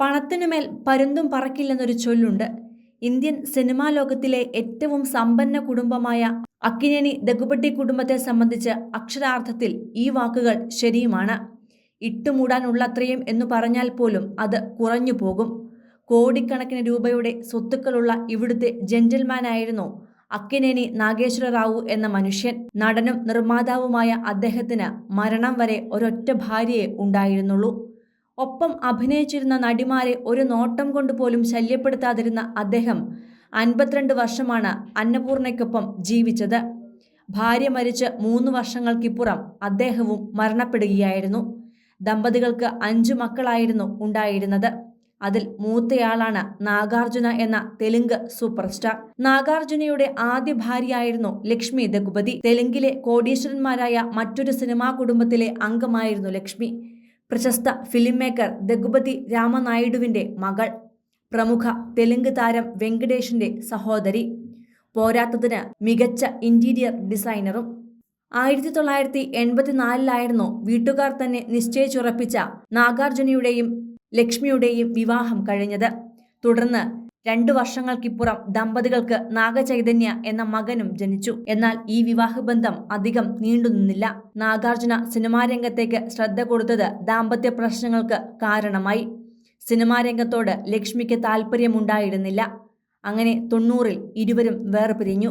പണത്തിനുമേൽ പരുന്തും പറക്കില്ലെന്നൊരു ചൊല്ലുണ്ട്. Indian cinema ലോകത്തിലെ ഏറ്റവും സമ്പന്ന കുടുംബമായ അക്കിനേനി ദഗുബട്ടി കുടുംബത്തെ സംബന്ധിച്ച് അക്ഷരാർത്ഥത്തിൽ ഈ വാക്കുകൾ ശരിയുമാണ്. ഇട്ടുമൂടാനുള്ളത്രയും എന്ന് പറഞ്ഞാൽ പോലും അത് കുറഞ്ഞു പോകും. കോടിക്കണക്കിന് രൂപയുടെ സ്വത്തുക്കളുള്ള ഇവിടുത്തെ ജെന്റിൽമാനായിരുന്നു അക്കിനേനി നാഗേശ്വര റാവു എന്ന മനുഷ്യൻ. നടനും നിർമ്മാതാവുമായ അദ്ദേഹത്തിന് മരണം വരെ ഒരൊറ്റ ഭാര്യയെ ഉണ്ടായിരുന്നുള്ളൂ. ഒപ്പം അഭിനയിച്ചിരുന്ന നടിമാരെ ഒരു നോട്ടം കൊണ്ടുപോലും ശല്യപ്പെടുത്താതിരുന്ന അദ്ദേഹം അൻപത്തിരണ്ട് വർഷമാണ് അന്നപൂർണയ്ക്കൊപ്പം ജീവിച്ചത്. ഭാര്യ മരിച്ച് മൂന്ന് വർഷങ്ങൾക്കിപ്പുറം അദ്ദേഹവും മരണപ്പെടുകയായിരുന്നു. ദമ്പതികൾക്ക് അഞ്ചു മക്കളായിരുന്നു ഉണ്ടായിരുന്നത്. അതിൽ മൂത്തയാളാണ് നാഗാർജുന എന്ന തെലുങ്ക് സൂപ്പർ സ്റ്റാർ നാഗാർജുനയുടെ ആദ്യ ഭാര്യയായിരുന്നു ലക്ഷ്മി ദഗുപതി തെലുങ്കിലെ കോടീശ്വരന്മാരായ മറ്റൊരു സിനിമാ കുടുംബത്തിലെ അംഗമായിരുന്നു ലക്ഷ്മി. പ്രശസ്ത ഫിലിം മേക്കർ ദഗുപതി രാമനായിഡുവിന്റെ മകൾ. പ്രമുഖ തെലുങ്ക് താരം വെങ്കടേഷിന്റെ സഹോദരി. പോരാത്തതിന് മികച്ച ഇന്റീരിയർ ഡിസൈനറും ആയിരത്തി തൊള്ളായിരത്തി എൺപത്തിനാലിലായിരുന്നു വീട്ടുകാർ തന്നെ നിശ്ചയിച്ചുറപ്പിച്ച നാഗാർജുനയുടെയും ലക്ഷ്മിയുടെയും വിവാഹം കഴിഞ്ഞത്. തുടർന്ന് രണ്ടു വർഷങ്ങൾക്കിപ്പുറം ദമ്പതികൾക്ക് നാഗചൈതന്യ എന്ന മകനും ജനിച്ചു. എന്നാൽ ഈ വിവാഹബന്ധം അധികം നീണ്ടുനിന്നില്ല നാഗാർജുന സിനിമാ രംഗത്തേക്ക് ശ്രദ്ധ കൊടുത്തത് ദാമ്പത്യ പ്രശ്നങ്ങൾക്ക് കാരണമായി. സിനിമാ രംഗത്തോട് ലക്ഷ്മിക്ക് താല്പര്യമുണ്ടായിരുന്നില്ല. അങ്ങനെ തൊണ്ണൂറിൽ ഇരുവരും വേർപിരിഞ്ഞു.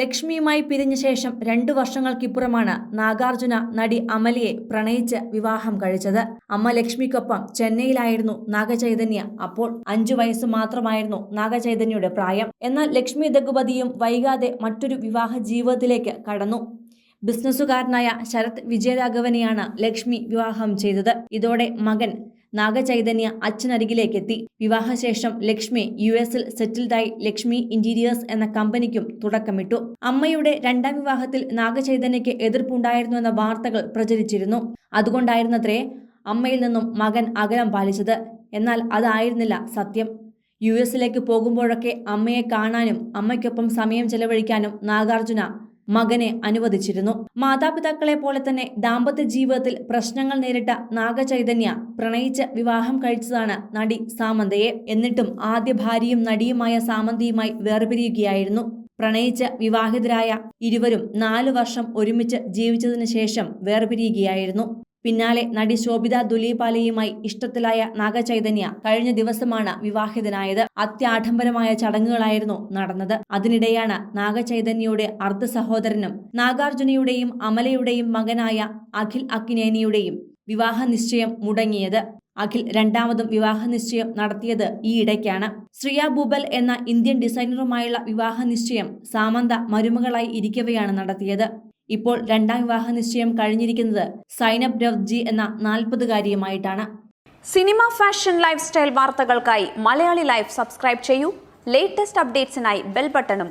ലക്ഷ്മിയുമായി പിരിഞ്ഞ ശേഷം രണ്ടു വർഷങ്ങൾക്കിപ്പുറമാണ് നാഗാർജുന നടി അമലിയെ പ്രണയിച്ച് വിവാഹം കഴിച്ചത്. അമ്മ ലക്ഷ്മിക്കൊപ്പം ചെന്നൈയിലായിരുന്നു നാഗചൈതന്യ. അപ്പോൾ അഞ്ചു വയസ്സ് മാത്രമായിരുന്നു നാഗചൈതന്യയുടെ പ്രായം. എന്നാൽ ലക്ഷ്മി ദഗുപതിയും വൈകാതെ മറ്റൊരു വിവാഹ ജീവിതത്തിലേക്ക് കടന്നു. ബിസിനസ്സുകാരനായ ശരത് വിജയരാഘവനെയാണ് ലക്ഷ്മി വിവാഹം ചെയ്തത്. ഇതോടെ മകൻ നാഗചൈതന്യ അച്ഛനരികിലേക്കെത്തി. വിവാഹശേഷം ലക്ഷ്മി യു എസിൽ സെറ്റിൽഡായി ലക്ഷ്മി ഇന്റീരിയേഴ്സ് എന്ന കമ്പനിക്കും തുടക്കമിട്ടു. അമ്മയുടെ രണ്ടാം വിവാഹത്തിൽ നാഗചൈതന്യയ്ക്ക് എതിർപ്പുണ്ടായിരുന്നു എന്ന വാർത്തകൾ പ്രചരിച്ചിരുന്നു. അതുകൊണ്ടായിരുന്നത്രേ അമ്മയിൽ നിന്നും മകൻ അകലം പാലിച്ചത്. എന്നാൽ അതായിരുന്നില്ല സത്യം. യു എസിലേക്ക് പോകുമ്പോഴൊക്കെ അമ്മയെ കാണാനും അമ്മയ്ക്കൊപ്പം സമയം ചെലവഴിക്കാനും നാഗാർജുന മകനെ അനുവദിച്ചിരുന്നു. മാതാപിതാക്കളെ പോലെ തന്നെ ദാമ്പത്യ ജീവിതത്തിൽ പ്രശ്നങ്ങൾ നേരിട്ട നാഗചൈതന്യ പ്രണയിച്ച് വിവാഹം കഴിച്ചതാണ് നടി സാമന്തയെ. എന്നിട്ടും ആദ്യ ഭാര്യയും നടിയുമായ സാമന്തയുമായി വേർപിരിയുകയായിരുന്നു. പ്രണയിച്ച് വിവാഹിതരായ ഇരുവരും നാലു വർഷം ഒരുമിച്ച് ജീവിച്ചതിനു ശേഷം വേർപിരിയുകയായിരുന്നു. പിന്നാലെ നടി ശോഭിത ദുലീപാലയുമായി ഇഷ്ടത്തിലായ നാഗചൈതന്യ കഴിഞ്ഞ ദിവസമാണ് വിവാഹിതനായത്. അത്യാഡംബരമായ ചടങ്ങുകളായിരുന്നു നടന്നത്. അതിനിടെയാണ് നാഗചൈതന്യയുടെ അർദ്ധ സഹോദരനും നാഗാർജുനയുടെയും അമലയുടെയും മകനായ അഖിൽ അക്കിനേനിയുടെയും വിവാഹ നിശ്ചയം മുടങ്ങിയത്. അഖിൽ രണ്ടാമതും വിവാഹ നിശ്ചയം നടത്തിയത് ഈയിടയ്ക്കാണ് ശ്രിയ ബുബൽ എന്ന ഇന്ത്യൻ ഡിസൈനറുമായുള്ള വിവാഹ നിശ്ചയം സാമന്ത മരുമകളായി ഇരിക്കവെയാണ് നടത്തിയത്. ഇപ്പോൾ രണ്ടാം വിവാഹ നിശ്ചയം കഴിഞ്ഞിരിക്കുന്നത് സൈനബ് രവ്ജി എന്ന നാൽപ്പതുകാരിയുമായിട്ടാണ്. സിനിമ ഫാഷൻ ലൈഫ് സ്റ്റൈൽ വാർത്തകൾക്കായി മലയാളി ലൈഫ് സബ്സ്ക്രൈബ് ചെയ്യൂ. ലേറ്റസ്റ്റ് അപ്ഡേറ്റ്സിനായി ബെൽ ബട്ടണും